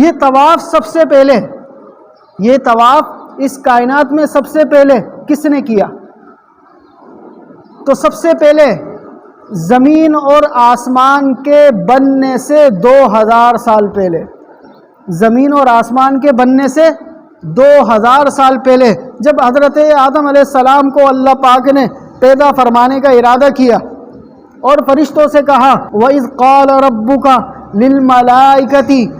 یہ طواف سب سے پہلے، یہ طواف اس کائنات میں سب سے پہلے کس نے کیا؟ تو سب سے پہلے زمین اور آسمان کے بننے سے دو ہزار سال پہلے۔ زمین اور آسمان کے بننے سے دو ہزار سال پہلے، جب حضرت آدم علیہ السلام کو اللہ پاک نے پیدا فرمانے کا ارادہ کیا اور فرشتوں سے کہا وہ وَإِذْ قَالَ رَبُّكَ لِلْمَلَائِكَةِ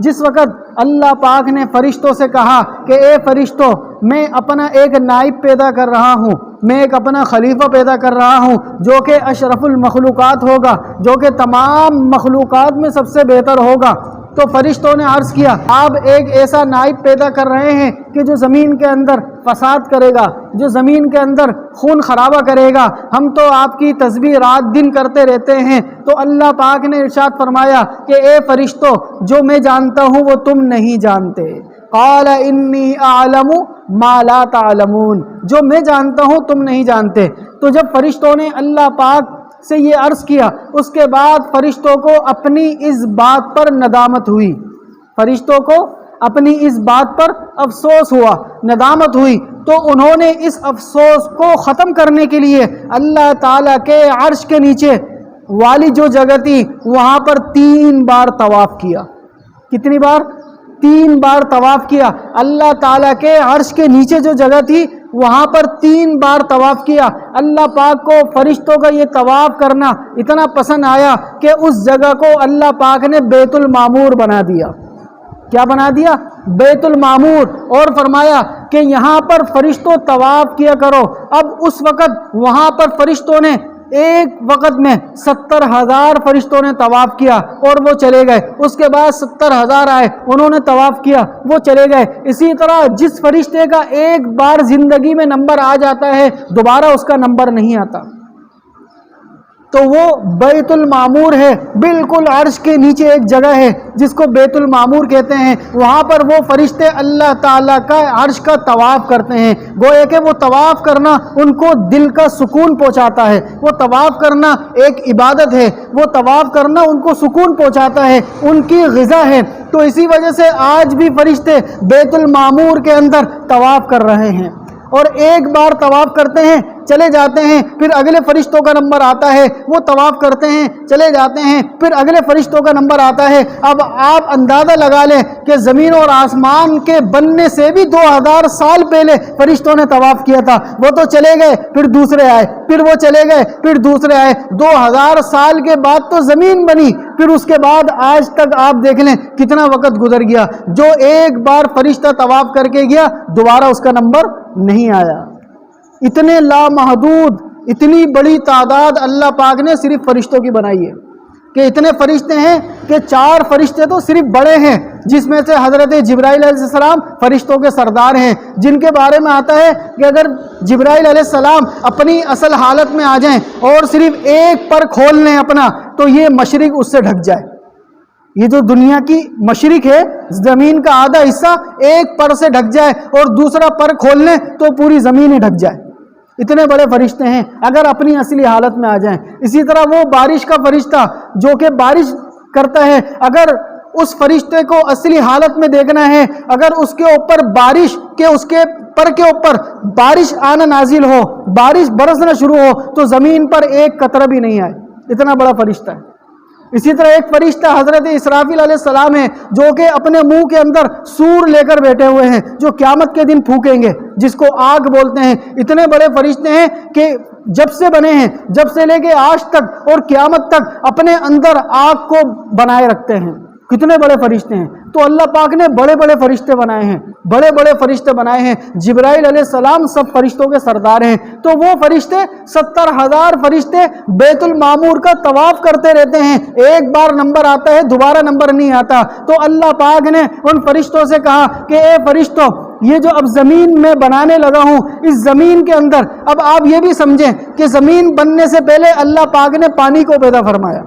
جس وقت اللہ پاک نے فرشتوں سے کہا کہ اے فرشتوں میں اپنا ایک نائب پیدا کر رہا ہوں، میں ایک اپنا خلیفہ پیدا کر رہا ہوں، جو کہ اشرف المخلوقات ہوگا، جو کہ تمام مخلوقات میں سب سے بہتر ہوگا۔ تو فرشتوں نے عرض کیا، آپ ایک ایسا نائب پیدا کر رہے ہیں کہ جو زمین کے اندر فساد کرے گا، جو زمین کے اندر خون خرابہ کرے گا۔ ہم تو آپ کی تصویر رات دن کرتے رہتے ہیں۔ تو اللہ پاک نے ارشاد فرمایا کہ، اے فرشتوں جو میں جانتا ہوں، وہ تم نہیں جانتے۔ قال، انی اعلم ما لا تعلمون۔ جو میں جانتا ہوں، تم نہیں جانتے۔ تو جب فرشتوں نے اللہ پاک سے یہ عرض کیا، اس کے بعد فرشتوں کو اپنی اس بات پر ندامت ہوئی۔ فرشتوں کو اپنی اس بات پر افسوس ہوا، ندامت ہوئی۔ تو انہوں نے اس افسوس کو ختم کرنے کے لیے اللہ تعالیٰ کے عرش کے نیچے والی جو جگہ تھی، وہاں پر تین بار طواف کیا۔ کتنی بار؟ تین بار طواف کیا۔ اللہ تعالیٰ کے عرش کے نیچے جو جگہ تھی وہاں پر تین بار طواف کیا۔ اللہ پاک کو فرشتوں کا یہ طواف کرنا اتنا پسند آیا کہ اس جگہ کو اللہ پاک نے بیت المامور بنا دیا۔ کیا بنا دیا؟ بیت المامور اور فرمایا کہ یہاں پر فرشتوں طواف کیا کرو۔ اب اس وقت وہاں پر فرشتوں نے ایک وقت میں ستر ہزار فرشتوں نے طواف کیا اور وہ چلے گئے۔ اس کے بعد ستر ہزار آئے، انہوں نے طواف کیا، وہ چلے گئے۔ اسی طرح جس فرشتے کا ایک بار زندگی میں نمبر آ جاتا ہے، دوبارہ اس کا نمبر نہیں آتا۔ تو وہ بیت المامور ہے، بالکل عرش کے نیچے ایک جگہ ہے، جس کو بیت المامور کہتے ہیں۔ وہاں پر وہ فرشتے اللہ تعالیٰ کا عرش کا طواف کرتے ہیں۔ گوئے کہ وہ طواف کرنا ان کو دل کا سکون پہنچاتا ہے۔ وہ طواف کرنا ایک عبادت ہے۔ وہ طواف کرنا ان کو سکون پہنچاتا ہے۔ ان کی غذا ہے۔ تو اسی وجہ سے آج بھی فرشتے بیت المامور کے اندر طواف کر رہے ہیں۔ اور ایک بار طواف کرتے ہیں چلے جاتے ہیں، پھر اگلے فرشتوں کا نمبر آتا ہے، وہ طواف کرتے ہیں، چلے جاتے ہیں، پھر اگلے فرشتوں کا نمبر آتا ہے۔ اب آپ اندازہ لگا لیں کہ زمین اور آسمان کے بننے سے بھی دو ہزار سال پہلے فرشتوں نے طواف کیا تھا۔ وہ تو چلے گئے، پھر دوسرے آئے، پھر وہ چلے گئے، پھر دوسرے آئے۔ دو ہزار سال کے بعد تو زمین بنی، پھر اس کے بعد آج تک آپ دیکھ لیں کتنا وقت گزر گیا۔ جو ایک بار فرشتہ طواف کر کے گیا، دوبارہ اس کا نمبر نہیں آیا۔ اتنے لامحدود، اتنی بڑی تعداد اللہ پاک نے صرف فرشتوں کی بنائی ہے۔ کہ اتنے فرشتے ہیں کہ چار فرشتے تو صرف بڑے ہیں، جس میں سے حضرت جبرائیل علیہ السلام فرشتوں کے سردار ہیں۔ جن کے بارے میں آتا ہے کہ اگر جبرائیل علیہ السلام اپنی اصل حالت میں آ جائیں اور صرف ایک پر کھول لیں اپنا، تو یہ مشرق اس سے ڈھک جائے۔ یہ جو دنیا کی مشرق ہے، زمین کا آدھا حصہ ایک پر سے ڈھک جائے اور دوسرا پر کھول لیں تو پوری زمین ہی ڈھک جائے۔ اتنے بڑے فرشتے ہیں، اگر اپنی اصلی حالت میں آ جائیں۔ اسی طرح وہ بارش کا فرشتہ جو کہ بارش کرتا ہے، اگر اس فرشتے کو اصلی حالت میں دیکھنا ہے، اگر اس کے اوپر بارش کے، اس کے پر کے اوپر بارش آنا نازل ہو، بارش برسنا شروع ہو، تو زمین پر ایک قطرہ بھی نہیں آئے۔ اتنا بڑا فرشتہ ہے۔ اسی طرح ایک فرشتہ حضرت اسرافیل علیہ السلام ہے جو کہ اپنے منہ کے اندر سور لے کر بیٹھے ہوئے ہیں، جو قیامت کے دن پھونکیں گے۔ جس کو آگ بولتے ہیں، اتنے بڑے فرشتے ہیں کہ جب سے بنے ہیں، جب سے لے کے آج تک اور قیامت تک اپنے اندر آگ کو بنائے رکھتے ہیں۔ کتنے بڑے فرشتے ہیں۔ تو اللہ پاک نے بڑے بڑے فرشتے بنائے ہیں۔ بڑے بڑے فرشتے بنائے ہیں۔ جبرائیل علیہ السلام سب فرشتوں کے سردار ہیں۔ تو وہ فرشتے ستر ہزار فرشتے بیت المامور کا طواف کرتے رہتے ہیں۔ ایک بار نمبر آتا ہے، دوبارہ نمبر نہیں آتا۔ تو اللہ پاک نے ان فرشتوں سے کہا کہ، اے فرشتوں یہ جو اب زمین میں بنانے لگا ہوں، اس زمین کے اندر، اب آپ یہ بھی سمجھیں کہ زمین بننے سے پہلے اللہ پاک نے پانی کو پیدا فرمایا۔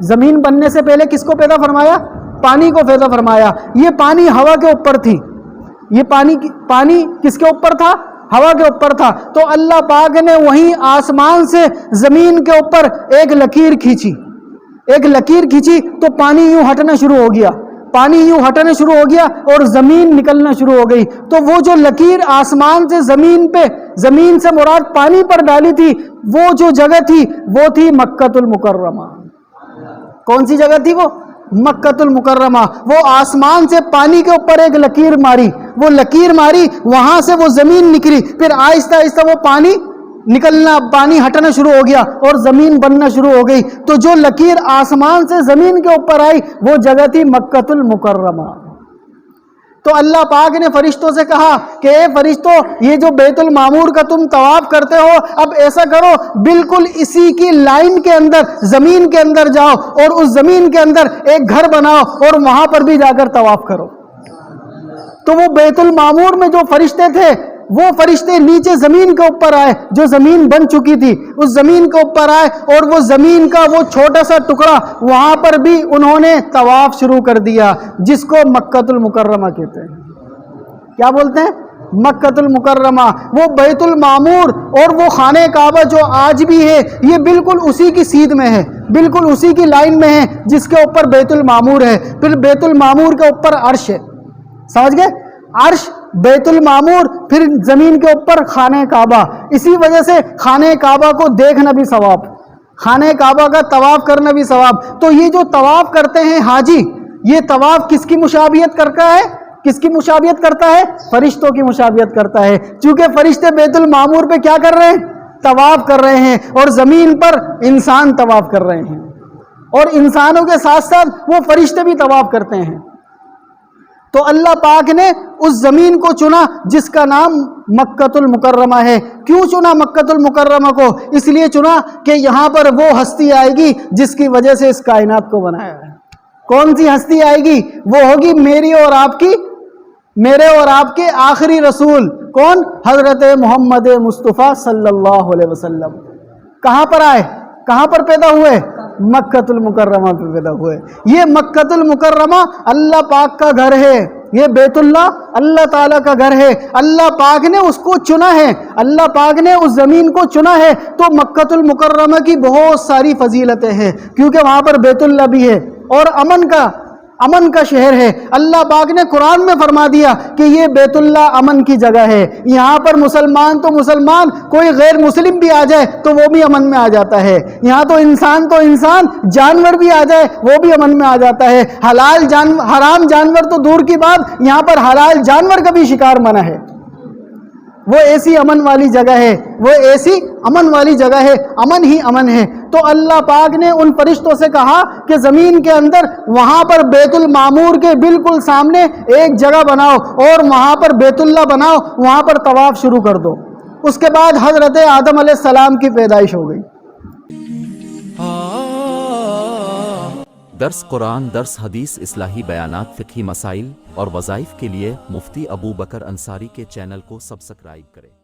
زمین بننے سے پہلے کس کو پیدا فرمایا؟ پانی کو پیدا فرمایا۔ یہ پانی ہوا کے اوپر تھی۔ یہ پانی پانی کس کے اوپر تھا؟ ہوا کے اوپر تھا۔ تو اللہ پاک نے وہیں آسمان سے زمین کے اوپر ایک لکیر کھینچی۔ ایک لکیر کھینچی تو پانی یوں ہٹنا شروع ہو گیا۔ پانی یوں ہٹنا شروع ہو گیا اور زمین نکلنا شروع ہو گئی۔ تو وہ جو لکیر آسمان سے زمین پہ، زمین سے مراد پانی پر ڈالی تھی، وہ جو جگہ تھی، وہ تھی مکت المکرمہ۔ کون سی جگہ تھی وہ؟ مکت المکرمہ۔ وہ آسمان سے پانی کے اوپر ایک لکیر ماری۔ وہ لکیر ماری، وہاں سے وہ زمین نکلی۔ پھر آہستہ آہستہ وہ پانی نکلنا، پانی ہٹنا شروع ہو گیا اور زمین بننا شروع ہو گئی۔ تو جو لکیر آسمان سے زمین کے اوپر آئی، وہ جگہ تھی مکت المکرمہ۔ تو اللہ پاک نے فرشتوں سے کہا کہ، اے فرشتوں، یہ جو بیت المامور کا تم طواف کرتے ہو، اب ایسا کرو، بالکل اسی کی لائن کے اندر، زمین کے اندر جاؤ اور اس زمین کے اندر ایک گھر بناؤ اور وہاں پر بھی جا کر طواف کرو۔ تو وہ بیت المامور میں جو فرشتے تھے وہ فرشتے نیچے زمین کے اوپر آئے جو زمین بن چکی تھی، اس زمین کے اوپر آئے اور وہ زمین کا وہ چھوٹا سا ٹکڑا وہاں پر بھی انہوں نے طواف شروع کر دیا، جس کو مکت المکرمہ کہتے ہیں۔ کیا بولتے ہیں؟ مکت المکرمہ۔ وہ بیت المامور اور وہ خانہ کعبہ جو آج بھی ہے، یہ بالکل اسی کی سیدھ میں ہے، بالکل اسی کی لائن میں ہے، جس کے اوپر بیت المامور ہے۔ پھر بیت المامور کے اوپر عرش ہے۔ سمجھ گئے؟ عرش بیت المامور پھر زمین کے اوپر خانہ کعبہ۔ اسی وجہ سے خانہ کعبہ کو دیکھنا بھی ثواب، خانہ کعبہ کا طواف کرنا بھی ثواب۔ تو یہ جو طواف کرتے ہیں حاجی، یہ طواف کس کی مشابہت کرتا ہے؟ کس کی مشابہت کرتا ہے؟ فرشتوں کی مشابہت کرتا ہے۔ چونکہ فرشتے بیت المامور پہ کیا کر رہے ہیں؟ طواف کر رہے ہیں اور زمین پر انسان طواف کر رہے ہیں۔ اور انسانوں کے ساتھ ساتھ وہ فرشتے بھی طواف کرتے ہیں۔ تو اللہ پاک نے اس زمین کو چنا جس کا نام مکت المکرمہ ہے۔ کیوں چنا مکت المکرمہ کو؟ اس لیے چنا کہ یہاں پر وہ ہستی آئے گی جس کی وجہ سے اس کائنات کو بنایا ہے۔ کون سی ہستی آئے گی؟ وہ ہوگی میری اور آپ کی، میرے اور آپ کے آخری رسول۔ کون؟ حضرت محمد مصطفیٰ صلی اللہ علیہ وسلم۔ کہاں پر آئے؟ کہاں پر پیدا ہوئے؟ مکت المکرمہ پہ پیدا ہوئے۔ یہ مکت المکرمہ اللہ پاک کا گھر ہے۔ یہ بیت اللہ اللہ تعالیٰ کا گھر ہے۔ اللہ پاک نے اس کو چنا ہے۔ اللہ پاک نے اس زمین کو چنا ہے۔ تو مکت المکرمہ کی بہت ساری فضیلتیں ہیں۔ کیونکہ وہاں پر بیت اللہ بھی ہے۔ اور امن کا امن کا شہر ہے۔ اللہ پاک نے قرآن میں فرما دیا کہ یہ بیت اللہ امن کی جگہ ہے۔ یہاں پر مسلمان تو مسلمان، کوئی غیر مسلم بھی آ جائے تو وہ بھی امن میں آ جاتا ہے۔ یہاں تو انسان تو انسان، جانور بھی آ جائے وہ بھی امن میں آ جاتا ہے۔ حلال جان، حرام جانور تو دور کی بات، یہاں پر حلال جانور کا بھی شکار منع ہے۔ وہ ایسی امن والی جگہ ہے، وہ ایسی امن والی جگہ ہے، امن ہی امن ہے۔ تو اللہ پاک نے ان فرشتوں سے کہا کہ زمین کے اندر وہاں پر بیت المامور کے بالکل سامنے ایک جگہ بناؤ اور وہاں پر بیت اللہ بناؤ، وہاں پر طواف شروع کر دو۔ اس کے بعد حضرت آدم علیہ السلام کی پیدائش ہو گئی۔ درس قرآن، درس حدیث، اصلاحی بیانات، فقہی مسائل اور وظائف کے لیے مفتی ابو بکر انصاری کے چینل کو سبسکرائب کریں۔